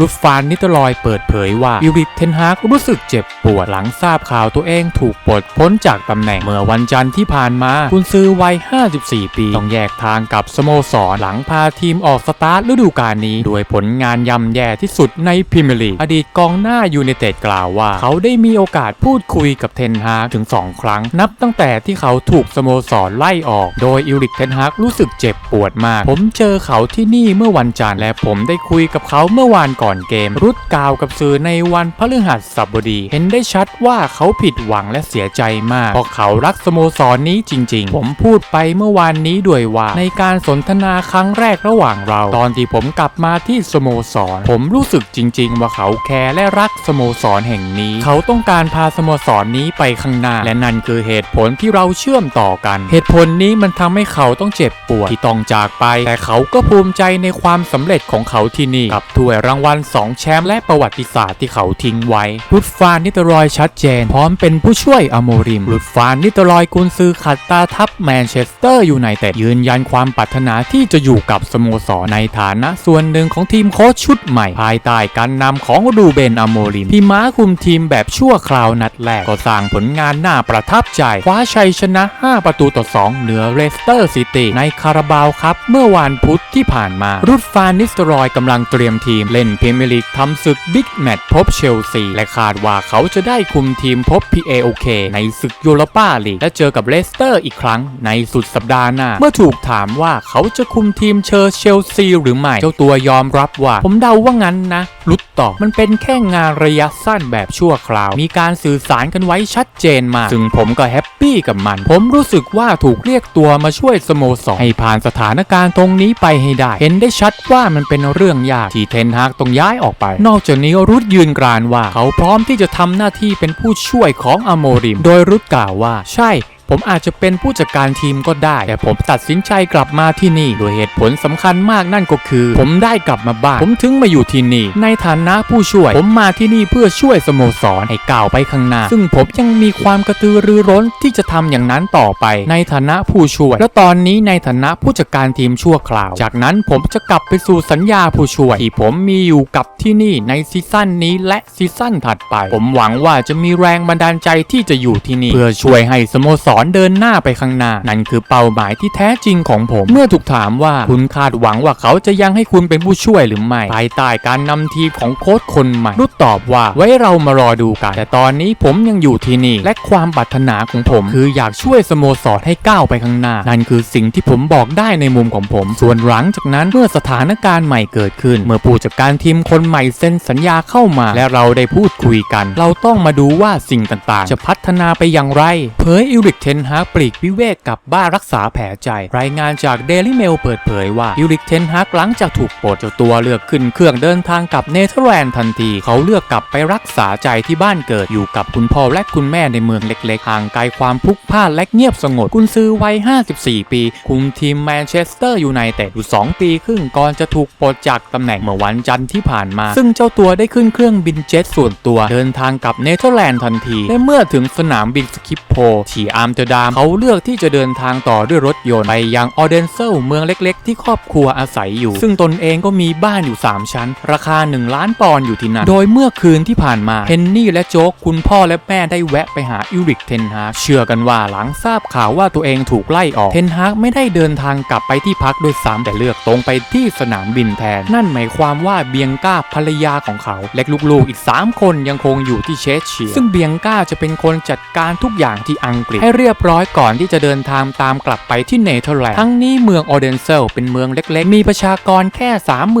ลูฟานนิตลอยเปิดเผยว่าอิริกเทนฮากรู้สึกเจ็บปวดหลังทราบข่าวตัวเองถูกปลดพ้นจากตำแหน่งเมื่อวันจันทร์ที่ผ่านมาคุณซื้อวัย 54 ปี ต้องแยกทางกับสโมสรหลังพาทีมออกสตาร์ทฤดูกาลนี้ด้วยผลงานย่ำแย่ที่สุดในพรีเมียร์ลีกอดีตกองหน้ายูไนเต็ดกล่าวว่า เขาได้มีโอกาสพูดคุยกับเทนฮากถึง 2 ครั้ง นับตั้งแต่ที่เขาถูกสโมสรไล่ออก โดยอิริกเทนฮากรู้สึกเจ็บปวดมาก ผมเจอเขาที่นี่เมื่อวันจันทร์และผมได้คุยกับเขาเมื่อวานก่อนเกม รุดกล่าวกับสื่อในวันพฤหัสบดี เห็นได้ชัดว่าเขาผิดหวังและเสียใจมากเพราะเขารักสโมสรนี้จริง ๆ ผมพูดไปเมื่อวานนี้ด้วยว่า ในการสนทนาครั้งแรกระหว่างเรา ตอนที่ผมกลับมาที่สโมสร ผมรู้สึกจริง ๆ ว่าเขาแคร์และรักสโมสรแห่งนี้ เขาต้องการพาสโมสรนี้ไปข้างหน้า และนั่นคือเหตุผลที่เราเชื่อมต่อกัน เหตุผลนี้มันทำให้เขาต้องเจ็บปวดที่ต้องจากไป แต่เขาก็ภูมิใจในความสำเร็จของเขาที่นี่กับถ้วยรางวัล2 แชมป์และประวัติศาสตร์ที่เขาทิ้งไว้รุดฟานนิตรอยชัดเจน พร้อมเป็นผู้ช่วยอโมริมรุดฟานนิตรอยกุนซือขัดตาทัพแมนเชสเตอร์อยูไนเต็ดยืนยันความปรารถนาที่จะอยู่กับสโมสรในฐานะส่วนหนึ่งของทีมโค้ชชุดใหม่ ภายใต้การนำของรูเบนอโมริมที่ม้าคุมทีมแบบชั่วคราวนัดแรกก็สร้างผลงานน่าประทับใจ คว้าชัยชนะ 5 ประตูต่อ 2 เหนือเรสเตอร์ซิตี้ในคาราบาวครับ เมื่อวานพุธที่ผ่านมา รุดฟานนิสเตรอยกำลังเตรียมทีมเล่นพรีเมียร์ลีกทำศึกบิ๊กแมตช์พบเชลซี และคาดว่าเขาจะได้คุมทีมพบ PAOK ในศึกยูโรปาลีกและเจอกับเลสเตอร์อีกครั้งในสุดสัปดาห์หน้า เมื่อถูกถามว่าเขาจะคุมทีมเชอร์เชลซีหรือไม่ เจ้าตัวยอมรับว่า ผมเดาว่างั้นนะ รุดตอบมันเป็นแค่งานระยะสั้นแบบชั่วคราว มีการสื่อสารกันไว้ชัดเจนมากซึ่งผมก็แฮปปี้กับมัน ผมรู้สึกว่าถูกเรียกตัวมาช่วยสโมสรให้ผ่านสถานการณ์ตรงนี้ไปให้ได้ เห็นได้ชัดว่ามันเป็นเรื่องยากที่เทนฮากต้องย้ายออกไป นอกจากนี้รุดยืนกรานว่า เขาพร้อมที่จะทำหน้าที่เป็นผู้ช่วยของอโมริม โดยรุดกล่าวว่า ใช่ ผมอาจจะเป็นผู้จัดการทีมก็ได้ แต่ผมตัดสินใจกลับมาที่นี่โดยเหตุผลสำคัญมากนั่นก็คือ ผมได้กลับมาบ้านผมถึงมาอยู่ที่นี่ ในฐานะผู้ช่วย ผมมาที่นี่เพื่อช่วยสโมสรให้ก้าวไปข้างหน้า ซึ่งผมยังมีความกระตือรือร้นที่จะทำอย่างนั้นต่อไป ในฐานะผู้ช่วย และตอนนี้ในฐานะผู้จัดการทีมชั่วคราว จากนั้นผมจะกลับไปสู่สัญญาผู้ช่วย ที่ผมมีอยู่กับที่นี่ในซีซั่นนี้และซีซั่นถัดไป ผมหวังว่าจะมีแรงบันดาลใจที่จะอยู่ที่นี่ เพื่อช่วยให้สโมสรอนเดินหน้าไปข้างหน้า นั่นคือเป้าหมายที่แท้จริงของผม เมื่อถูกถามว่าคุณคาดหวังว่าเขาจะยังให้คุณเป็นผู้ช่วยหรือไม่ภายใต้การนำทีมของโค้ชคนใหม่รุดตอบว่าไว้เรามารอดูกัน แต่ตอนนี้ผมยังอยู่ที่นี่ และความปรารถนาของผม คืออยากช่วยสโมสรให้ก้าวไปข้างหน้า นั่นคือสิ่งที่ผมบอกได้ในมุมของผม ส่วนหลังจากนั้นเมื่อสถานการณ์ใหม่เกิดขึ้น เมื่อผู้จัดการทีมคนใหม่เซ็นสัญญาเข้ามา และเราได้พูดคุยกัน เราต้องมาดูว่าสิ่งต่างๆ จะพัฒนาไปอย่างไร เผยอิริกเทนฮากปลีกวิเวกกลับบ้านรักษาแผลใจ รายงานจากเดลิเมลเปิดเผยว่าอิริกเทนฮากหลังจากถูกปลดเจ้าตัวเลือกขึ้นเครื่องเดินทางกับเนเธอร์แลนด์ทันที เขาเลือกกลับไปรักษาใจที่บ้านเกิดอยู่กับคุณพ่อและคุณแม่ในเมืองเล็กๆห่างไกลความพลุกพล่านและเงียบสงบกุนซือวัย 54 ปี คุมทีมแมนเชสเตอร์ยูไนเต็ดอยู่ 2 ปีครึ่งก่อนจะถูกปลดจากตำแหน่งเมื่อวันจันทร์ที่ผ่านมา ซึ่งเจ้าตัวได้ขึ้นเครื่องบินเจ็ตส่วนตัวเดินทางกับเนเธอร์แลนด์ทันทีและเมื่อถึงสนามบินสคิปโพทีอัมเตอร์ดัมเขาเลือกที่จะเดินทางต่อด้วยรถยนต์ไปยังออเดนเซลเมืองเล็ก ๆ ที่ครอบครัวอาศัยอยู่ ซึ่งตนเองก็มีบ้านอยู่ 3 ชั้น ราคา 1 ล้านปอนด์อยู่ที่นั่น โดยเมื่อคืนที่ผ่านมาเฮนนี่และโจ๊กคุณพ่อและแม่ได้แวะไปหาอิริกเทนฮากเชื่อกันว่าหลังทราบข่าวว่าตัวเองถูกไล่ออกเทนฮากไม่ได้เดินทางกลับไปที่พักด้วยซ้ำแต่เลือกตรงไปที่สนามบินแทน นั่นหมายความว่าเบียงก้าภรรยาของเขา และลูกๆอีก 3 คนยังคงอยู่ที่เชสเชียร์ซึ่งเบียงก้าจะเป็นคนจัดการทุกอย่างที่อังกฤษให้เรียรียบร้อยก่อนที่จะเดินทางตามกลับไปที่เนเธอร์แลนด์ทั้งนี้เมืองออเดนเซลเป็นเมืองเล็กๆ มีประชากรแค่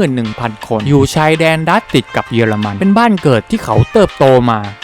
31,000 คน อยู่ชายแดนดัตติดกับเยอรมัน เป็นบ้านเกิดที่เขาเติบโตมา